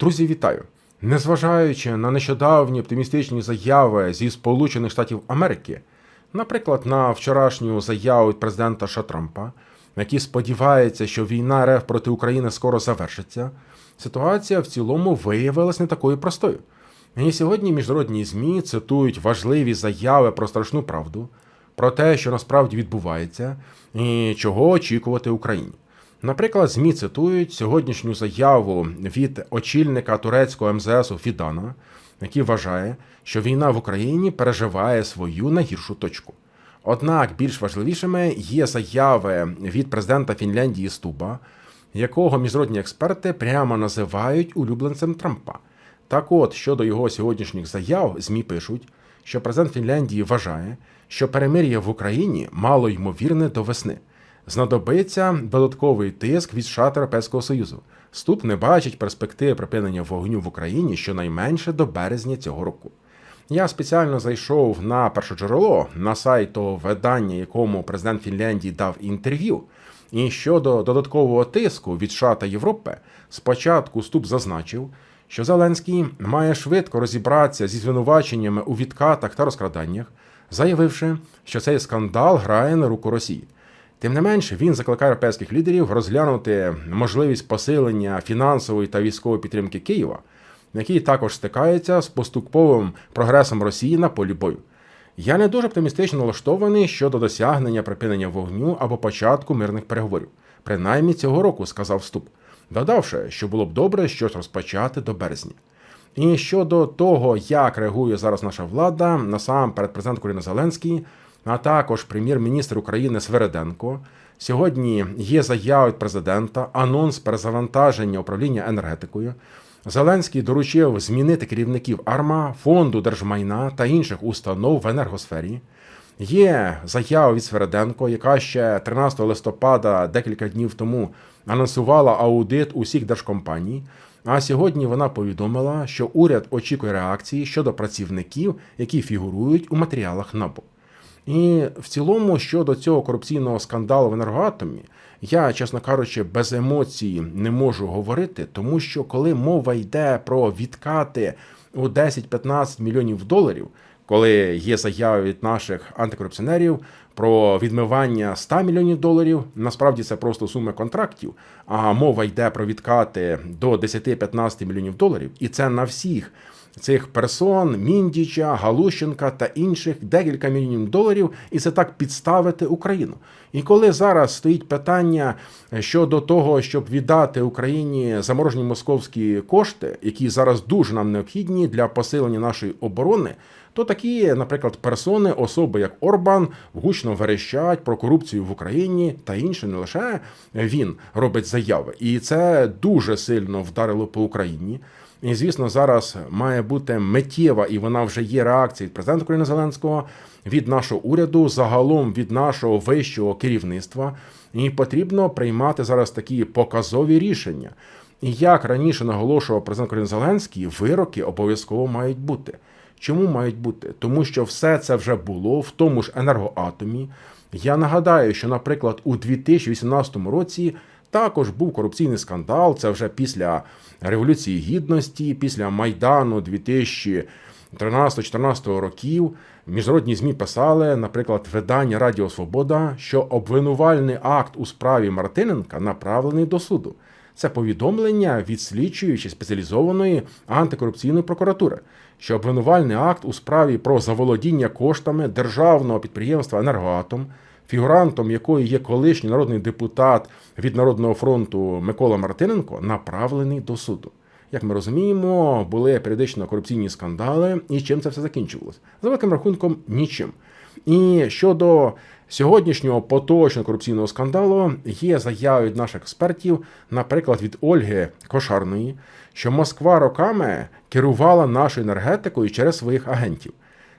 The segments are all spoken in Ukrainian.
Друзі, вітаю! Незважаючи на нещодавні оптимістичні заяви зі Сполучених Штатів Америки, наприклад, на вчорашню заяву президента США Трампа, який сподівається, що війна РФ проти України скоро завершиться, ситуація в цілому виявилась не такою простою. І сьогодні міжнародні ЗМІ цитують важливі заяви про страшну правду, про те, що насправді відбувається, і чого очікувати Україні. Наприклад, ЗМІ цитують сьогоднішню заяву від очільника турецького МЗСу Фідана, який вважає, що війна в Україні переживає свою найгіршу точку. Однак більш важливішими є заяви від президента Фінляндії Стуба, якого міжнародні експерти прямо називають улюбленцем Трампа. Так от, щодо його сьогоднішніх заяв, ЗМІ пишуть, що президент Фінляндії вважає, що перемир'я в Україні мало ймовірне до весни. Знадобиться додатковий тиск від США Європейського Союзу. Ступ не бачить перспективи припинення вогню в Україні щонайменше до березня цього року. Я спеціально зайшов на першоджерело на сайт того видання, якому президент Фінляндії дав інтерв'ю. І щодо додаткового тиску від США та Європи, спочатку Ступ зазначив, що Зеленський має швидко розібратися зі звинуваченнями у відкатах та розкраданнях, заявивши, що цей скандал грає на руку Росії. Тим не менше, він закликає європейських лідерів розглянути можливість посилення фінансової та військової підтримки Києва, який також стикається з поступовим прогресом Росії на полі бою. Я не дуже оптимістично налаштований щодо досягнення припинення вогню або початку мирних переговорів, принаймні цього року, сказав Ступ, додавши, що було б добре щось розпочати до березня. І щодо того, як реагує зараз наша влада, насамперед президент України Зеленський, а також прем'єр-міністр України Свереденко. Сьогодні є заява від президента, анонс перезавантаження управління енергетикою. Зеленський доручив змінити керівників АРМА, фонду держмайна та інших установ в енергосфері. Є заява від Свереденко, яка ще 13 листопада, декілька днів тому, анонсувала аудит усіх держкомпаній. А сьогодні вона повідомила, що уряд очікує реакції щодо працівників, які фігурують у матеріалах НАБУ. І в цілому, щодо цього корупційного скандалу в енергоатомі, я, чесно кажучи, без емоцій не можу говорити, тому що коли мова йде про відкати у 10-15 мільйонів доларів, коли є заяви від наших антикорупціонерів про відмивання 100 мільйонів доларів, насправді це просто суми контрактів. А мова йде про відкати до 10-15 мільйонів доларів, і це на всіх цих персон, Міндіча, Галущенка та інших декілька мільйонів доларів, і це так підставити Україну. І коли зараз стоїть питання щодо того, щоб віддати Україні заморожені московські кошти, які зараз дуже нам необхідні для посилення нашої оборони. То такі, наприклад, персони, особи як Орбан, гучно верещать про корупцію в Україні та інше, не лише він робить заяви, і це дуже сильно вдарило по Україні. І звісно, зараз має бути миттєва, і вона вже є реакція від президента України Зеленського, від нашого уряду, загалом від нашого вищого керівництва. І потрібно приймати зараз такі показові рішення. І як раніше наголошував президент України Зеленський, вироки обов'язково мають бути. Чому мають бути? Тому що все це вже було в тому ж енергоатомі. Я нагадаю, що, наприклад, у 2018 році також був корупційний скандал. Це вже після Революції Гідності, після Майдану 2013-2014 років. Міжнародні змі писали, наприклад, видання Радіо Свобода, що обвинувальний акт у справі Мартиненка направлений до суду. Це повідомлення від слідчої чи спеціалізованої антикорупційної прокуратури, що обвинувальний акт у справі про заволодіння коштами державного підприємства Енергоатом, фігурантом якої є колишній народний депутат від Народного фронту Микола Мартиненко, направлений до суду. Як ми розуміємо, були періодично корупційні скандали, і чим це все закінчувалося? За великим рахунком, нічим. І щодо сьогоднішнього поточного корупційного скандалу є заяви від наших експертів, наприклад, від Ольги Кошарної, що Москва роками керувала нашою енергетикою через своїх агентів.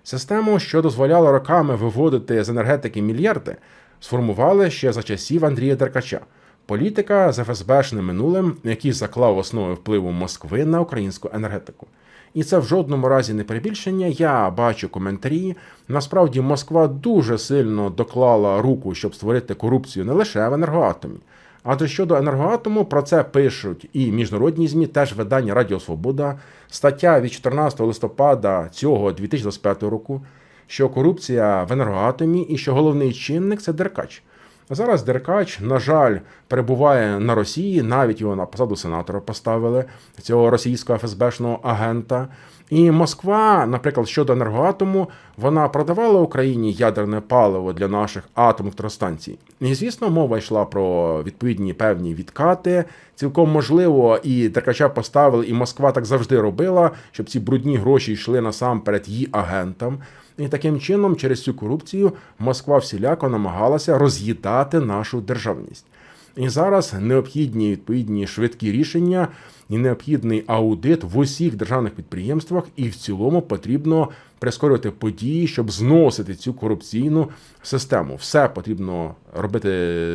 Систему, що дозволяла роками виводити з енергетики мільярди, сформували ще за часів Андрія Деркача. Політика з ФСБшним минулим, який заклав основи впливу Москви на українську енергетику. І це в жодному разі не перебільшення. Я бачу коментарі. Насправді Москва дуже сильно доклала руку, щоб створити корупцію не лише в енергоатомі, Адже щодо енергоатому про це пишуть і міжнародні змі, теж видання Радіо Свобода, стаття від 14 листопада цього 2025 року, що корупція в енергоатомі і що головний чинник це Деркач. Зараз Деркач, на жаль, перебуває на Росії, навіть його на посаду сенатора поставили цього російського ФСБшного агента. І Москва, наприклад, щодо енергоатому, вона продавала Україні ядерне паливо для наших атомних електростанцій. І звісно, мова йшла про відповідні певні відкати. Цілком можливо, і Деркача поставили, і Москва так завжди робила, щоб ці брудні гроші йшли насамперед її агентам. І таким чином, через цю корупцію, Москва всіляко намагалася роз'їдати нашу державність. І зараз необхідні відповідні швидкі рішення і необхідний аудит в усіх державних підприємствах, і в цілому потрібно прискорювати події, щоб зносити цю корупційну систему. Все потрібно робити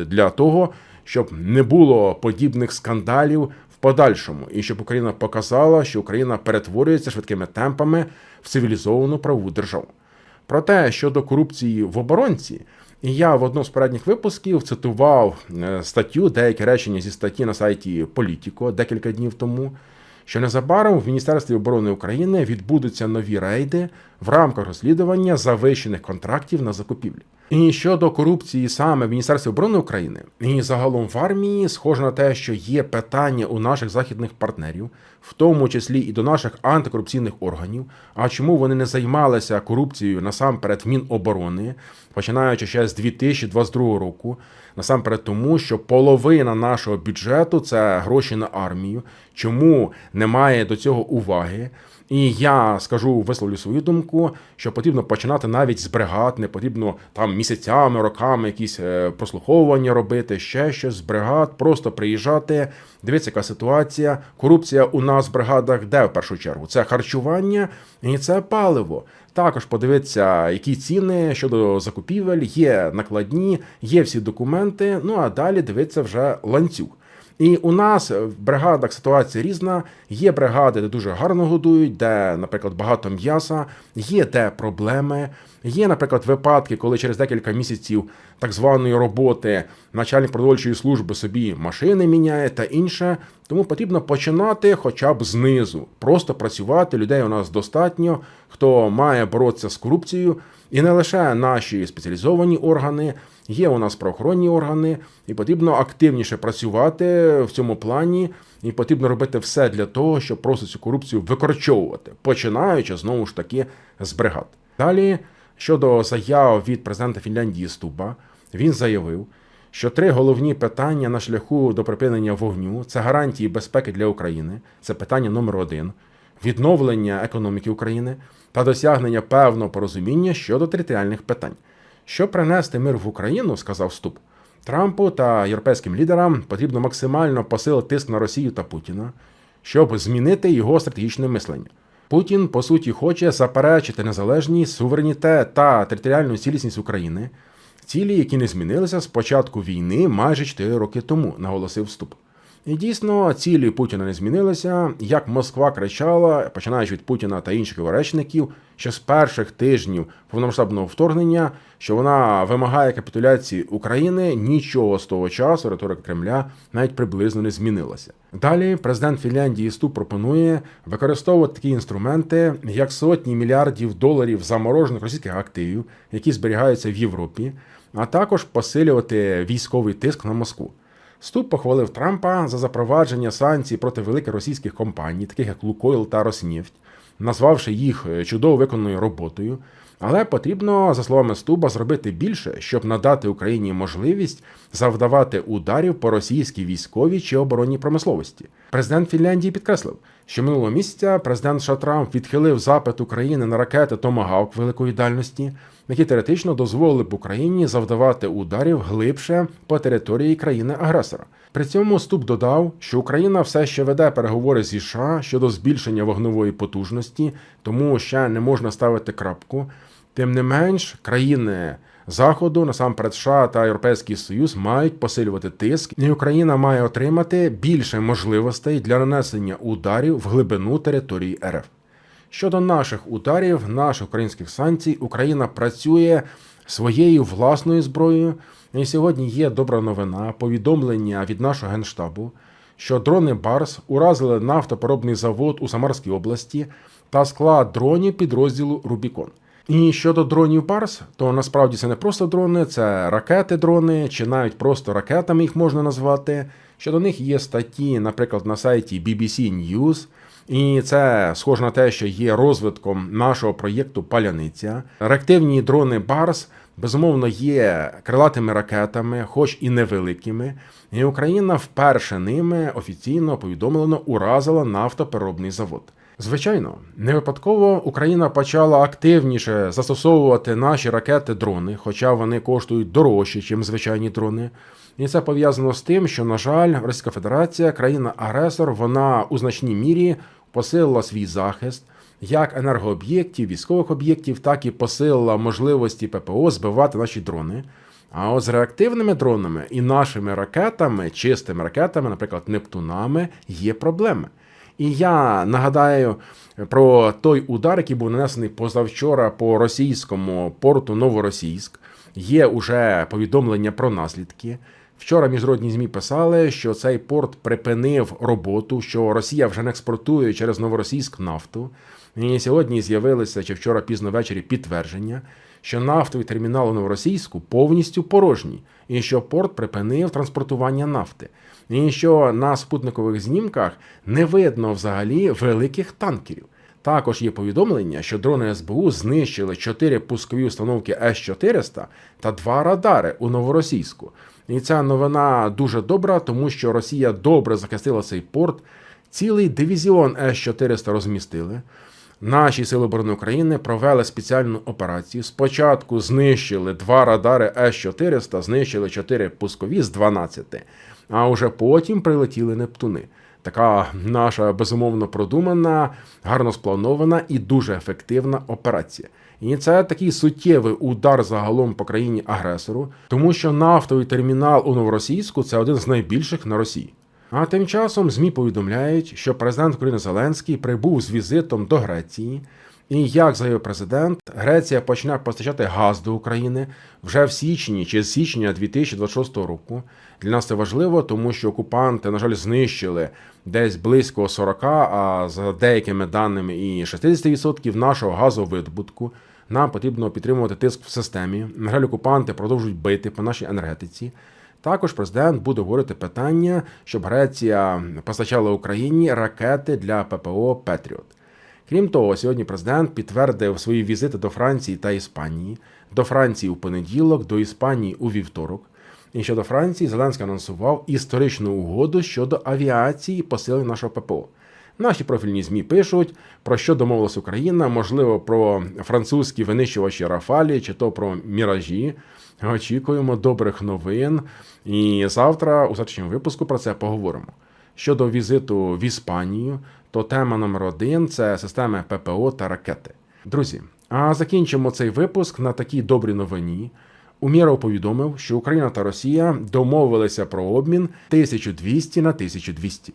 для того, щоб не було подібних скандалів в подальшому, і щоб Україна показала, що Україна перетворюється швидкими темпами в цивілізовану правову державу. Проте щодо корупції в оборонці, і я в одному з передніх випусків цитував е, статтю, деякі речення зі статті на сайті Політіко декілька днів тому, що незабаром в Міністерстві оборони України відбудуться нові рейди в рамках розслідування завищених контрактів на закупівлі. І щодо корупції саме в Міністерстві оборони України і загалом в армії, схоже на те, що є питання у наших західних партнерів, в тому числі і до наших антикорупційних органів. А чому вони не займалися корупцією насамперед в Міноборони, починаючи ще з 2022 року, насамперед тому, що половина нашого бюджету це гроші на армію. Чому немає до цього уваги? І я скажу, висловлю свою думку, що потрібно починати навіть з бригад, не потрібно там місяцями, роками якісь е, прослуховування робити, ще щось з бригад, просто приїжджати, дивитися, яка ситуація. Корупція у нас в бригадах де в першу чергу? Це харчування і це паливо. Також подивитися, які ціни щодо закупівель, є накладні, є всі документи. Ну а далі дивитися вже ланцюг. І у нас в бригадах ситуація різна. Є бригади, де дуже гарно годують, де, наприклад, багато м'яса, є де проблеми. Є, наприклад, випадки, коли через декілька місяців так званої роботи начальник продовольчої служби собі машини міняє та інше. Тому потрібно починати хоча б знизу, просто працювати. Людей у нас достатньо, хто має боротися з корупцією, і не лише наші спеціалізовані органи. Є у нас правоохоронні органи, і потрібно активніше працювати в цьому плані, і потрібно робити все для того, щоб просто цю корупцію викорчовувати, починаючи знову ж таки з бригад. Далі щодо заяв від президента Фінляндії Стуба, він заявив, що три головні питання на шляху до припинення вогню це гарантії безпеки для України, це питання номер один, відновлення економіки України та досягнення певного порозуміння щодо територіальних питань. Щоб принести мир в Україну, сказав Ступ, Трампу та європейським лідерам потрібно максимально посилити тиск на Росію та Путіна, щоб змінити його стратегічне мислення. Путін, по суті, хоче заперечити незалежність, суверенітет та територіальну цілісність України, цілі, які не змінилися з початку війни майже 4 роки тому, наголосив Ступ. І дійсно, цілі Путіна не змінилися. Як Москва кричала, починаючи від Путіна та інших його речників, що з перших тижнів повномасштабного вторгнення, що вона вимагає капітуляції України, нічого з того часу риторика Кремля навіть приблизно не змінилася. Далі президент Фінляндії Ступ пропонує використовувати такі інструменти, як сотні мільярдів доларів заморожених російських активів, які зберігаються в Європі, а також посилювати військовий тиск на Москву. Ступ похвалив Трампа за запровадження санкцій проти великих російських компаній, таких як Лукойл та Роснефть, назвавши їх чудово виконаною роботою. Але потрібно, за словами Стуба, зробити більше, щоб надати Україні можливість завдавати ударів по російській військовій чи оборонній промисловості. Президент Фінляндії підкреслив, що минулого місяця президент США Трамп відхилив запит України на ракети Томагавк великої дальності, які теоретично дозволили б Україні завдавати ударів глибше по території країни-агресора. При цьому Ступ додав, що Україна все ще веде переговори зі США щодо збільшення вогневої потужності, тому ще не можна ставити крапку. Тим не менш, країни Заходу, насамперед США та Європейський Союз, мають посилювати тиск, і Україна має отримати більше можливостей для нанесення ударів в глибину території РФ. Щодо наших ударів, наших українських санкцій, Україна працює своєю власною зброєю. І сьогодні є добра новина, повідомлення від нашого генштабу, що дрони Барс уразили нафтопереробний завод у Самарській області та склад дронів підрозділу Рубікон. І щодо дронів Барс, то насправді це не просто дрони, це ракети-дрони, чи навіть просто ракетами їх можна назвати. Щодо них є статті, наприклад, на сайті BBC News. І це схоже на те, що є розвитком нашого проєкту Паляниця. Реактивні дрони Барс безумовно є крилатими ракетами, хоч і невеликими. І Україна вперше ними офіційно повідомлено уразила нафтопереробний завод. Звичайно, не випадково Україна почала активніше застосовувати наші ракети-дрони, хоча вони коштують дорожче, ніж звичайні дрони. І це пов'язано з тим, що, на жаль, Російська Федерація, країна-агресор, вона у значній мірі посилила свій захист як енергооб'єктів, військових об'єктів, так і посилила можливості ППО збивати наші дрони. А от з реактивними дронами і нашими ракетами, чистими ракетами, наприклад, Нептунами, є проблеми. І я нагадаю про той удар, який був нанесений позавчора по російському порту Новоросійськ. Є уже повідомлення про наслідки. Вчора міжнародні змі писали, що цей порт припинив роботу, що Росія вже не експортує через Новоросійськ нафту. І сьогодні з'явилися чи вчора пізно ввечері підтвердження, що нафтовий термінал у Новоросійську повністю порожній, і що порт припинив транспортування нафти. І що на спутникових знімках не видно взагалі великих танкерів. Також є повідомлення, що дрони СБУ знищили чотири пускові установки С-400 та два радари у Новоросійську. І ця новина дуже добра, тому що Росія добре захистила цей порт. Цілий дивізіон С-400 розмістили. Наші сили оборони України провели спеціальну операцію. Спочатку знищили два радари С-400, знищили чотири пускові з 12, а вже потім прилетіли Нептуни. Така наша безумовно продумана, гарно спланована і дуже ефективна операція. І це такий суттєвий удар загалом по країні агресору, тому що нафтовий термінал у Новоросійську це один з найбільших на Росії. А тим часом ЗМІ повідомляють, що президент України Зеленський прибув з візитом до Греції. І як заявив президент, Греція почне постачати газ до України вже в січні чи з січня 2026 року. Для нас це важливо, тому що окупанти, на жаль, знищили десь близько 40, а за деякими даними і 60% нашого газовидобутку. Нам потрібно підтримувати тиск в системі. На жаль, окупанти продовжують бити по нашій енергетиці. Також президент буде говорити питання, щоб Греція постачала Україні ракети для ППО Петріот. Крім того, сьогодні президент підтвердив свої візити до Франції та Іспанії, до Франції у понеділок, до Іспанії у вівторок. І щодо Франції, Зеленський анонсував історичну угоду щодо авіації і нашого ППО. Наші профільні ЗМІ пишуть, про що домовилась Україна, можливо, про французькі винищувачі Рафалі чи то про міражі. Очікуємо добрих новин. І завтра, у завтрашньому випуску, про це поговоримо. Щодо візиту в Іспанію, то тема номер один це системи ППО та ракети. Друзі, а закінчимо цей випуск на такій добрій новині. Умєров повідомив, що Україна та Росія домовилися про обмін 1200 на 1200.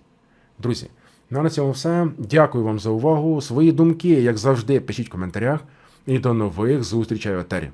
Друзі, ну, на цьому все. Дякую вам за увагу. Свої думки, як завжди, пишіть в коментарях. І до нових зустрічей в етері.